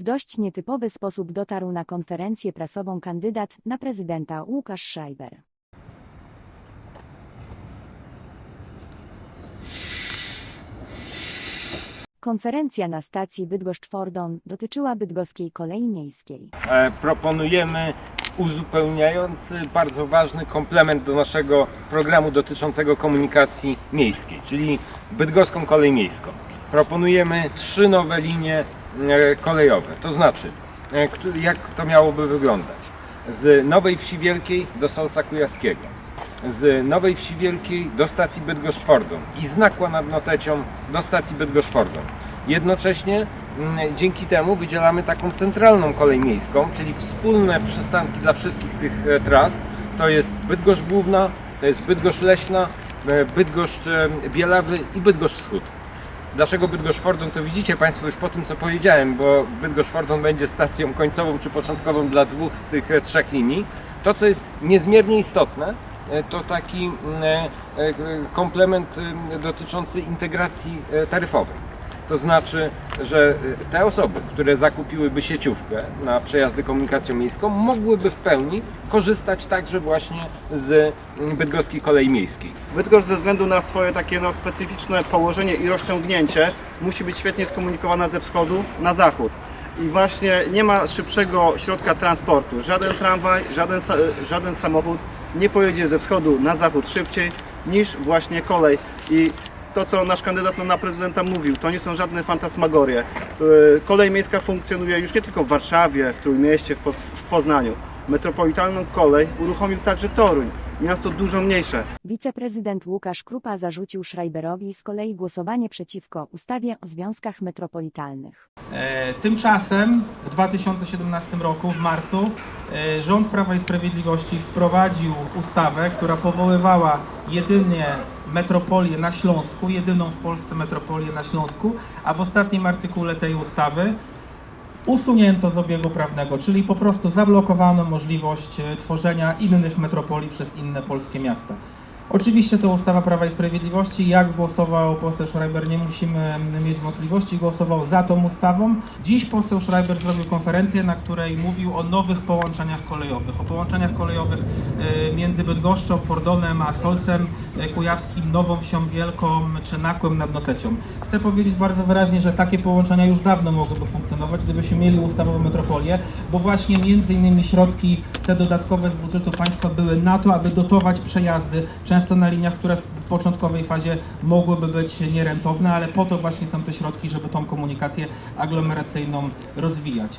W dość nietypowy sposób dotarł na konferencję prasową kandydat na prezydenta Łukasz Schreiber. Konferencja na stacji Bydgoszcz-Fordon dotyczyła bydgoskiej kolei miejskiej. E, proponujemy uzupełniający, bardzo ważny komplement do naszego programu dotyczącego komunikacji miejskiej, czyli Bydgoską Kolej Miejską. Proponujemy trzy nowe linie kolejowe, to znaczy, e, jak to miałoby wyglądać? Z Nowej Wsi Wielkiej do Solca Kujawskiego, z Nowej Wsi Wielkiej do stacji Bydgoszcz-Fordon i z Nakła nad Notecią do stacji Bydgoszcz-Fordon. Jednocześnie mm, dzięki temu wydzielamy taką centralną kolej miejską, czyli wspólne przystanki dla wszystkich tych e, tras. To jest Bydgoszcz Główna, to jest Bydgoszcz Leśna, e, Bydgoszcz e, Bielawy i Bydgoszcz Wschód. Dlaczego Bydgoszcz-Fordon to widzicie Państwo już po tym co powiedziałem, bo Bydgoszcz-Fordon będzie stacją końcową czy początkową dla dwóch z tych e, trzech linii. To co jest niezmiernie istotne, e, to taki mm, e, komplement dotyczący integracji taryfowej. To znaczy, że e, te osoby, które zakupiłyby sieciówkę na przejazdy komunikacją miejską, mogłyby w pełni korzystać także właśnie z mm, bydgoskiej kolei miejskiej. Bydgoszcz ze względu na swoje takie no, specyficzne położenie i rozciągnięcie musi być świetnie skomunikowana ze wschodu na zachód. I właśnie nie ma szybszego środka transportu. Żaden tramwaj, żaden, żaden samochód nie pojedzie ze wschodu na zachód szybciej niż właśnie kolej. I to, co nasz kandydat na prezydenta mówił, to nie są żadne fantasmagorie. E, Kolej miejska funkcjonuje już nie tylko w Warszawie, w Trójmieście, w Poznaniu. Metropolitalną kolej uruchomił także Toruń, miasto dużo mniejsze. Wiceprezydent Łukasz Krupa zarzucił Schreiberowi z kolei głosowanie przeciwko ustawie o związkach metropolitalnych. E, Tymczasem w 2017 roku, w marcu, e, rząd Prawa i Sprawiedliwości wprowadził ustawę, która powoływała jedynie metropolię na Śląsku, jedyną w Polsce metropolię na Śląsku, a w ostatnim artykule tej ustawy usunięto z obiegu prawnego, czyli po prostu zablokowano możliwość e, tworzenia innych metropolii przez inne polskie miasta. Oczywiście to ustawa Prawa i Sprawiedliwości. Jak głosował poseł Schreiber, nie musimy mieć wątpliwości. Głosował za tą ustawą. Dziś poseł Schreiber zrobił konferencję, na której mówił o nowych połączeniach kolejowych. O połączeniach kolejowych e, między Bydgoszczą, Fordonem, a Solcem e, Kujawskim, Nową Wsią Wielką czy Nakłem nad Notecią. Chcę powiedzieć bardzo wyraźnie, że takie połączenia już dawno mogłyby funkcjonować, gdybyśmy mieli ustawową metropolię, bo właśnie między innymi środki te dodatkowe z budżetu państwa były na to, aby dotować przejazdy, często na liniach, które w początkowej fazie mogłyby być nierentowne, ale po to właśnie są te środki, żeby tą komunikację aglomeracyjną rozwijać.